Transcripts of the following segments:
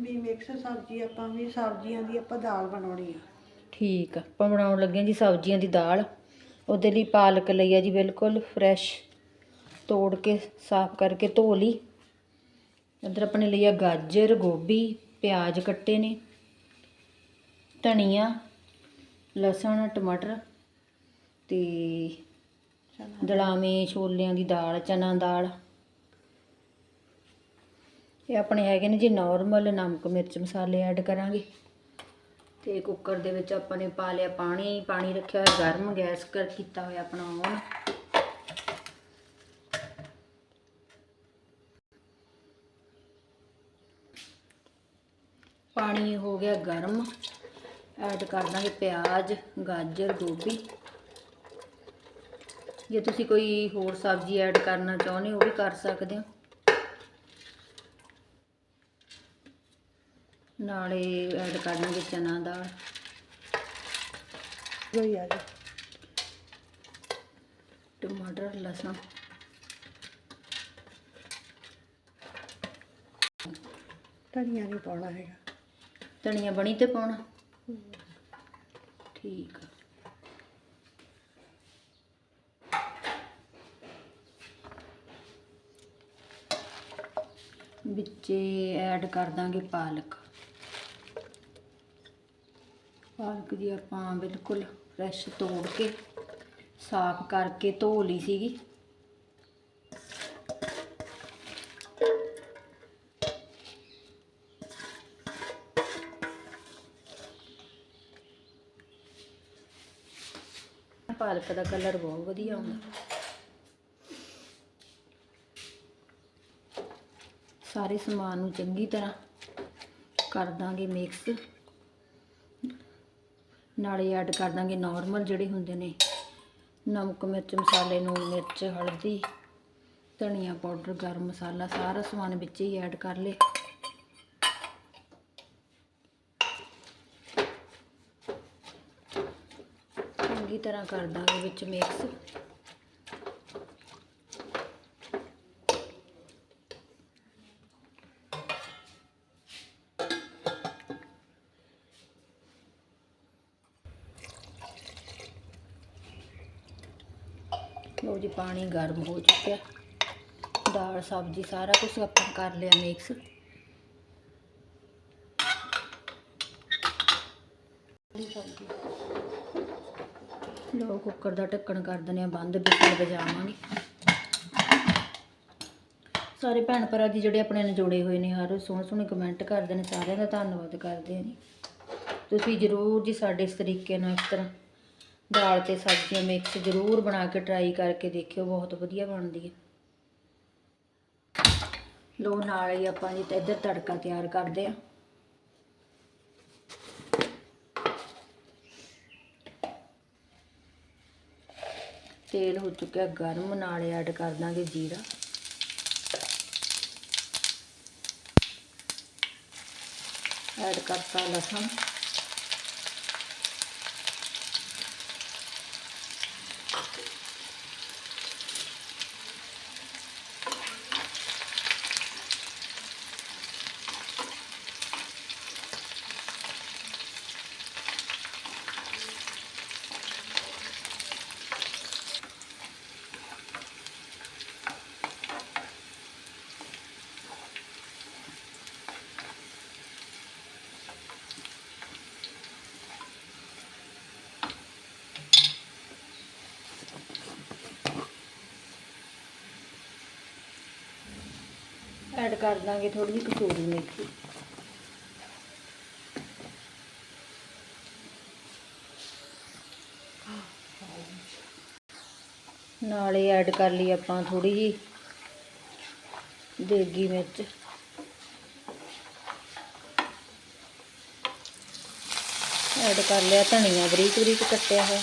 ਵੀ mix ਸਬਜ਼ੀ ਆਪਾਂ ਵੀ ਸਬਜ਼ੀਆਂ ਦੀ ਆਪਾਂ ਦਾਲ ਬਣਾਉਣੀ ਆ। ਠੀਕ ਆ ਆਪਾਂ ਬਣਾਉਣ ਲੱਗੇ ਹਾਂ ਜੀ ਸਬਜ਼ੀਆਂ ਦੀ ਦਾਲ। ਉਹਦੇ ਲਈ ਪਾਲਕ ਲਈ ਆ ਜੀ ਬਿਲਕੁਲ ਫਰੈਸ਼ ਤੋੜ ਕੇ ਸਾਫ਼ ਕਰਕੇ ਧੋ ਲਈ। ਇੱਧਰ ਆਪਣੇ ਲਈ ਆ ਗਾਜਰ ਗੋਭੀ ਪਿਆਜ਼ ਕੱਟੇ ਨੇ ਧਨੀਆ ਲਸਣ ਟਮਾਟਰ ਤੇ ਦਲਾਵੇਂ ਛੋਲਿਆਂ ਦੀ ਦਾਲ ਚਨਾ ਦਾਲ। ਇਹ ਆਪਣੇ ਹੈਗੇ ਨੇ ਜੀ ਨਾਰਮਲ ਨਮਕ, ਮਿਰਚ ਮਸਾਲੇ ਐਡ ਕਰਾਂਗੇ। ਤੇ ਕੁੱਕਰ ਦੇ ਵਿੱਚ ਆਪਾਂ ਨੇ ਪਾ ਲਿਆ ਪਾਣੀ ਪਾਣੀ ਰੱਖਿਆ ਹੋਇਆ ਗਰਮ, ਗੈਸ ਕਰ ਕੀਤਾ ਹੋਇਆ ਆਪਣਾ ਔਨ ਪਾਣੀ ਹੋ ਗਿਆ ਗਰਮ ਐਡ ਕਰ ਦਾਂਗੇ ਪਿਆਜ਼, ਗਾਜਰ, ਗੋਭੀ। ਜੇ ਤੁਸੀਂ ਕੋਈ ਹੋਰ ਸਬਜ਼ੀ ਐਡ ਕਰਨਾ ਚਾਹੁੰਦੇ ਹੋ, ਉਹ ਵੀ ਕਰ ਸਕਦੇ ਹੋ। ਨਾਲੇ ਐਡ ਕਰਨਾਂਗੇ ਚਨਾ ਦਾਲ। ਹੋਈ ਆ ਜੀ ਟਮਾਟਰ ਲਸਣ। ਧਨੀਆ ਨਹੀਂ ਪਾਉਣਾ ਹੈਗਾ। ਧਨੀਆ ਬਣੀ ਤੇ ਪਾਉਣਾ? ਠੀਕ ਆ। ਵਿੱਚੇ ਐਡ ਕਰ ਦਾਂਗੇ ਪਾਲਕ। ਪਾਲਕ ਦੀ ਆਪਾਂ ਬਿਲਕੁਲ ਫਰੈਸ਼ ਤੋੜ ਕੇ, ਸਾਫ਼ ਕਰਕੇ ਧੋ ਲਈ ਸੀਗੀ। ਪਾਲਕ ਦਾ ਕਲਰ ਬਹੁਤ ਵਧੀਆ ਆਉਂਦਾ। ਸਾਰੇ ਸਮਾਨ ਨੂੰ ਚੰਗੀ ਤਰ੍ਹਾਂ ਕਰ ਦਾਂਗੇ ਮਿਕਸ ਨਾਲੇ ਐਡ ਕਰ ਦਾਂਗੇ ਨਾਰਮਲ ਜਿਹੜੇ ਹੁੰਦੇ ਨੇ। ਨਮਕ, ਮਿਰਚ, ਮਸਾਲੇ, ਨੂਣ ਮਿਰਚ, ਹਲਦੀ, ਧਨੀਆ ਪਾਊਡਰ, ਗਰਮ ਮਸਾਲਾ, ਸਾਰਾ ਸਮਾਨ ਵਿੱਚ ਹੀ ਐਡ ਕਰ ਲੇ ਚੰਗੀ ਤਰ੍ਹਾਂ ਕਰ ਦਾਂਗੇ ਵਿੱਚ ਮਿਕਸ ਜੀ ਪਾਣੀ ਗਰਮ ਹੋ ਚੁੱਕਿਆ। ਦਾਲ, ਸਬਜ਼ੀ ਸਾਰਾ ਕੁਝ ਆਪਾਂ ਕਰ ਲਿਆ ਮਿਕਸ ਲਓ ਕੁੱਕਰ ਦਾ ਢੱਕਣ ਕਰ ਦਿੰਦੇ ਆ ਬੰਦ ਬਿਸਲ ਵਜਾਵਾਂਗੇ ਸਾਰੇ ਭੈਣ ਭਰਾ ਜੀ ਜਿਹੜੇ ਆਪਣੇ ਨਾਲ ਜੁੜੇ ਹੋਏ ਨੇ, ਹਰ ਰੋਜ਼ ਸੋਹਣੇ ਸੋਹਣੇ ਕਮੈਂਟ ਕਰਦੇ ਨੇ, ਸਾਰਿਆਂ ਦਾ ਧੰਨਵਾਦ ਕਰਦੇ ਆ ਜੀ। ਤੁਸੀਂ ਜਰੂਰ ਜੀ ਸਾਡੇ ਇਸ ਤਰੀਕੇ ਨਾਲ ਇਸ ਤਰ੍ਹਾਂ ਦਾਲ ਤੇ ਸਬਜ਼ੀਆਂ ਮਿਕਸ ਜ਼ਰੂਰ ਬਣਾ ਕੇ ਟਰਾਈ ਕਰਕੇ ਦੇਖਿਓ, ਬਹੁਤ ਵਧੀਆ ਬਣਦੀ ਹੈ। ਲੋ ਨਾਲ ਹੀ ਆਪਾਂ ਜੀ ਇੱਧਰ ਤੜਕਾ ਤਿਆਰ ਕਰਦੇ ਆ ਤੇਲ ਹੋ ਚੁੱਕਿਆ ਗਰਮ, ਨਾਲ ਐਡ ਕਰ ਦਾਂਗੇ ਜੀਰਾ। ਐਡ ਕਰਤਾ ਲਸਣ। ਐਡ ਕਰ ਦਾਂਗੇ ਥੋੜੀ ਜਿਹੀ ਕਸੂਰੀ ਮੇਥੀ। ਨਾਲੇ ਐਡ ਕਰ ਲਈ ਆਪਾਂ ਥੋੜੀ ਜਿਹੀ ਦੇਗੀ ਮਿਰਚ। ਐਡ ਕਰ ਲਿਆ ਧਨੀਆ ਬਰੀਕ ਬਰੀਕ ਕੱਟਿਆ ਹੋਇਆ।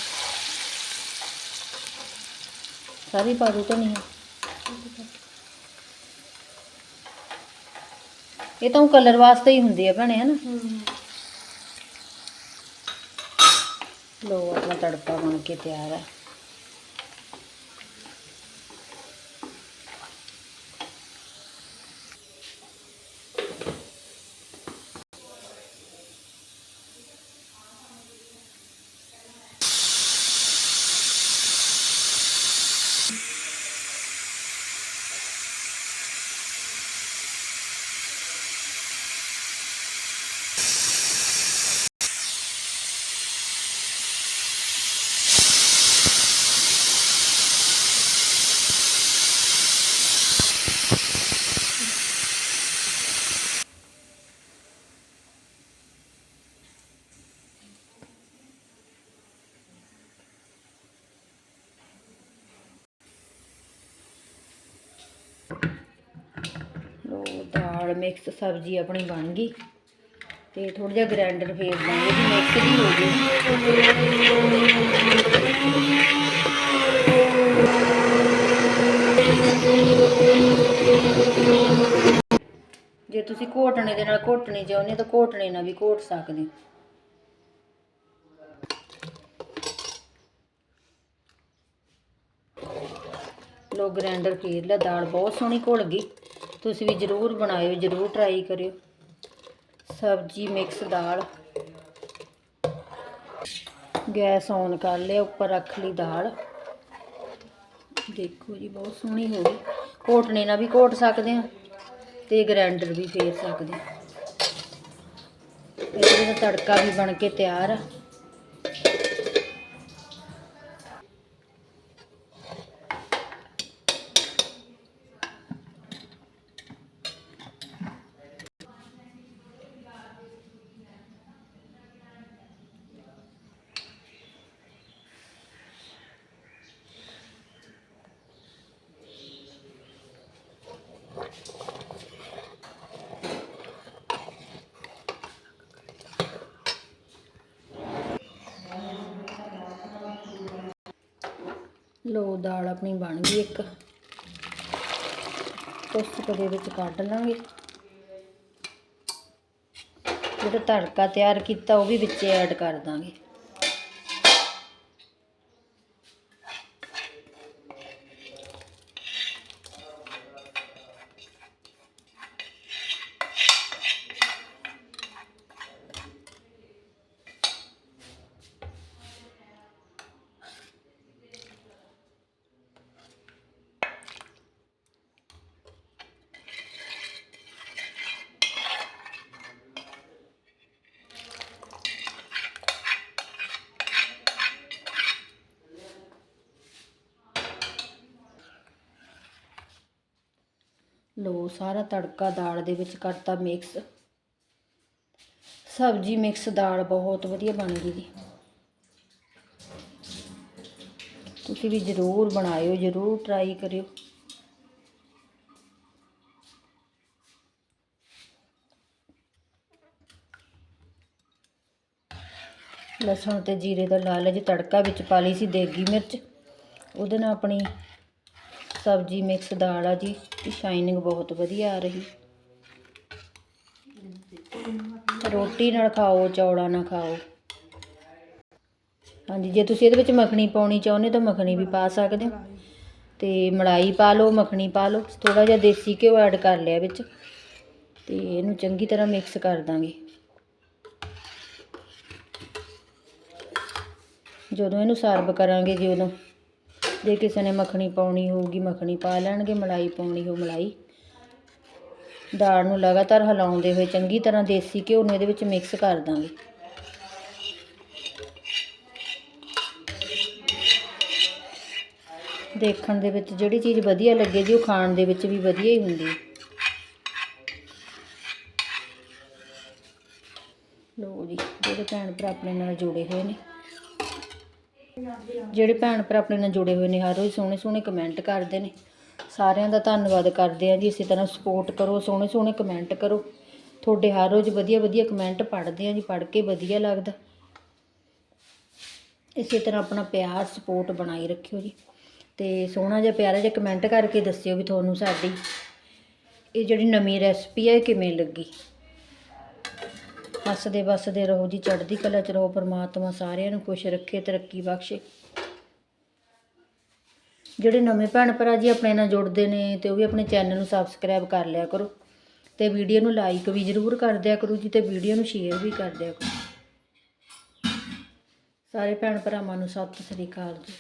ਸਾਰੀ ਪਾ ਦੋ ਧਨੀਆ। ਇਹ ਤਾਂ ਕਲਰ ਵਾਸਤੇ ਹੀ ਹੁੰਦੀ ਆ ਭੈਣੇ ਹਨਾ? ਲੋ ਆਪਣਾ ਤੜਕਾ ਬਣ ਕੇ ਤਿਆਰ ਹੈ ਨਾਲ ਮਿਕਸ ਸਬਜ਼ੀ ਆਪਣੀ ਬਣ ਗਈ ਤੇ ਥੋੜਾ ਜਿਹਾ ਗ੍ਰਾਈਂਡਰ ਫੇਰ ਦਾਂਗੇ ਵੀ ਮਿਕਸ ਦੀ ਹੋ ਗਈ ਜੇ ਤੁਸੀਂ ਘੋਟਣੇ ਦੇ ਨਾਲ ਘੋਟਣੀ ਚਾਹੁੰਦੇ ਹੋ ਤਾਂ ਘੋਟਣੇ ਨਾਲ ਵੀ ਘੋਟ ਸਕਦੇ ਹੋ। ਲੋ ਗ੍ਰਾਈਂਡਰ ਫੇਰ ਲਿਆ ਦਾਲ ਬਹੁਤ ਸੋਹਣੀ ਘੁਲ ਗਈ। ਤੁਸੀਂ ਵੀ ਜ਼ਰੂਰ ਬਣਾਇਓ, ਜ਼ਰੂਰ ਟਰਾਈ ਕਰਿਓ। ਸਬਜ਼ੀ ਮਿਕਸ ਦਾਲ। ਗੈਸ ਔਨ ਕਰ ਲਿਆ, ਉੱਪਰ ਰੱਖ ਲਈ ਦਾਲ। ਦੇਖੋ ਜੀ, ਬਹੁਤ ਸੋਹਣੀ ਹੋ ਗਈ। ਘੋਟਣੇ ਨਾਲ ਵੀ ਘੋਟ ਸਕਦੇ ਹਾਂ ਤੇ ਗ੍ਰਾਈਂਡਰ ਵੀ ਫੇਰ ਸਕਦੇ ਹਾਂ। ਇਹਦੇ ਤੜਕਾ ਵੀ ਬਣ ਕੇ ਤਿਆਰ ਆ। ਲੋ, ਦਾਲ ਆਪਣੀ ਬਣ ਗਈ ਇੱਕ। ਕੁੱਕ ਕਦੇ ਵਿੱਚ ਕੱਢ ਲਾਂਗੇ। ਜਿਹੜਾ ਤੜਕਾ ਤਿਆਰ ਕੀਤਾ, ਉਹ ਵੀ ਵਿੱਚ ਐਡ ਕਰ ਦਾਂਗੇ। ਲੋ, ਸਾਰਾ ਤੜਕਾ ਦਾਲ ਦੇ ਵਿੱਚ ਕਰਤਾ ਮਿਕਸ ਸਬਜ਼ੀ ਮਿਕਸ ਦਾਲ ਬਹੁਤ ਵਧੀਆ ਬਣ ਗਈ ਜੀ। ਤੁਸੀਂ ਵੀ ਜ਼ਰੂਰ ਬਣਾਇਓ, ਜ਼ਰੂਰ ਟਰਾਈ ਕਰਿਓ। ਲਸਣ ਤੇ ਜੀਰੇ ਦਾ ਲਾਲ ਜੀ ਤੜਕਾ ਵਿੱਚ ਪਾ ਲਈ ਸੀ ਦੇਗੀ ਮਿਰਚ। ਉਹਦੇ ਨਾਲ ਆਪਣੀ ਸਬਜ਼ੀ ਮਿਕਸ ਦਾਲ ਆ ਜੀ ਸ਼ਾਈਨਿੰਗ ਬਹੁਤ ਵਧੀਆ ਆ ਰਹੀ। ਰੋਟੀ ਨਾਲ ਖਾਓ, ਚੌਲਾਂ ਨਾਲ ਖਾਓ। ਹਾਂਜੀ, ਜੇ ਤੁਸੀਂ ਇਹਦੇ ਵਿੱਚ ਮੱਖਣੀ ਪਾਉਣੀ ਚਾਹੁੰਦੇ ਤਾਂ ਮੱਖਣੀ ਵੀ ਪਾ ਸਕਦੇ ਹੋ। ਤੇ ਮਲਾਈ ਪਾ ਲਓ, ਮੱਖਣੀ ਪਾ ਲਓ ਥੋੜਾ ਜਿਹਾ ਦੇਸੀ ਘਿਓ ਐਡ ਕਰ ਲਿਆ ਵਿੱਚ, ਤੇ ਇਹਨੂੰ ਚੰਗੀ ਤਰ੍ਹਾਂ ਮਿਕਸ ਕਰ ਦਾਂਗੇ। ਜਦੋਂ ਇਹਨੂੰ ਸਰਵ ਕਰਾਂਗੇ ਜੀ ਉਦੋਂ। ਜੇ ਕਿਸੇ ਨੇ ਮੱਖਣੀ ਪਾਉਣੀ ਹੋਊਗੀ, ਮੱਖਣੀ ਪਾ ਲੈਣਗੇ, ਮਲਾਈ ਪਾਉਣੀ ਹੋ ਮਲਾਈ। ਦਾਲ ਨੂੰ ਲਗਾਤਾਰ ਹਿਲਾਉਂਦੇ ਹੋਏ ਚੰਗੀ ਤਰ੍ਹਾਂ ਦੇਸੀ ਘਿਓ ਨੂੰ ਇਹਦੇ ਵਿੱਚ ਮਿਕਸ ਕਰ ਦਾਂਗੇ। ਦੇਖਣ ਦੇ ਵਿੱਚ ਜਿਹੜੀ ਚੀਜ਼ ਵਧੀਆ ਲੱਗੇ ਜੀ, ਉਹ ਖਾਣ ਦੇ ਵਿੱਚ ਵੀ ਵਧੀਆ ਹੀ ਹੁੰਦੀ ਹੈ। ਲੋ ਜੀ, ਜਿਹੜੇ ਭੈਣ ਭਰਾ ਆਪਣੇ ਨਾਲ ਜੁੜੇ ਹੋਏ ਨੇ। ਜਿਹੜੇ ਭੈਣ ਭਰਾ ਆਪਣੇ ਨਾਲ ਜੁੜੇ ਹੋਏ ਨੇ, ਹਰ ਰੋਜ਼ ਸੋਹਣੇ ਸੋਹਣੇ ਕਮੈਂਟ ਕਰਦੇ ਨੇ। ਸਾਰਿਆਂ ਦਾ ਧੰਨਵਾਦ ਕਰਦੇ ਆ ਜੀ ਇਸੇ ਤਰ੍ਹਾਂ ਸਪੋਰਟ ਕਰੋ, ਸੋਹਣੇ ਸੋਹਣੇ ਕਮੈਂਟ ਕਰੋ। ਤੁਹਾਡੇ ਹਰ ਰੋਜ਼ ਵਧੀਆ ਵਧੀਆ ਕਮੈਂਟ ਪੜ੍ਹਦੇ ਆ ਜੀ, ਪੜ੍ਹ ਕੇ ਵਧੀਆ ਲੱਗਦਾ। ਇਸੇ ਤਰ੍ਹਾਂ ਆਪਣਾ ਪਿਆਰ ਸਪੋਰਟ ਬਣਾਈ ਰੱਖਿਓ ਜੀ। ਤੇ ਸੋਹਣਾ ਜਿਹਾ ਪਿਆਰਾ ਜਿਹਾ ਕਮੈਂਟ ਕਰਕੇ ਦੱਸਿਓ ਵੀ ਤੁਹਾਨੂੰ ਸਾਡੀ ਇਹ ਜਿਹੜੀ ਨਵੀਂ ਰੈਸਪੀ ਹੈ ਇਹ ਕਿਵੇਂ ਲੱਗੀ? ਹੱਸਦੇ ਵਸਦੇ ਰਹੋ ਜੀ, ਚੜ੍ਹਦੀ ਕਲਾ ਚ ਰਹੋ, ਪਰਮਾਤਮਾ ਸਾਰਿਆਂ ਨੂੰ ਖੁਸ਼ ਰੱਖੇ, ਤਰੱਕੀ ਬਖਸ਼ੇ। ਜਿਹੜੇ ਨਵੇਂ ਭੈਣ ਭਰਾ ਜੀ ਆਪਣੇ ਨਾਲ ਜੁੜਦੇ ਨੇ ਤੇ ਉਹ ਵੀ ਆਪਣੇ ਚੈਨਲ ਨੂੰ ਸਬਸਕ੍ਰਾਈਬ ਕਰ ਲਿਆ ਕਰੋ ਤੇ ਵੀਡੀਓ ਨੂੰ ਲਾਈਕ ਵੀ ਜ਼ਰੂਰ ਕਰ ਦਿਆ ਕਰੋ ਜੀ ਤੇ ਵੀਡੀਓ ਨੂੰ ਸ਼ੇਅਰ ਵੀ ਕਰ ਦਿਆ ਕਰੋ। ਸਾਰੇ ਭੈਣ ਭਰਾਵਾਂ ਨੂੰ ਸਤਿ ਸ੍ਰੀ ਅਕਾਲ ਜੀ।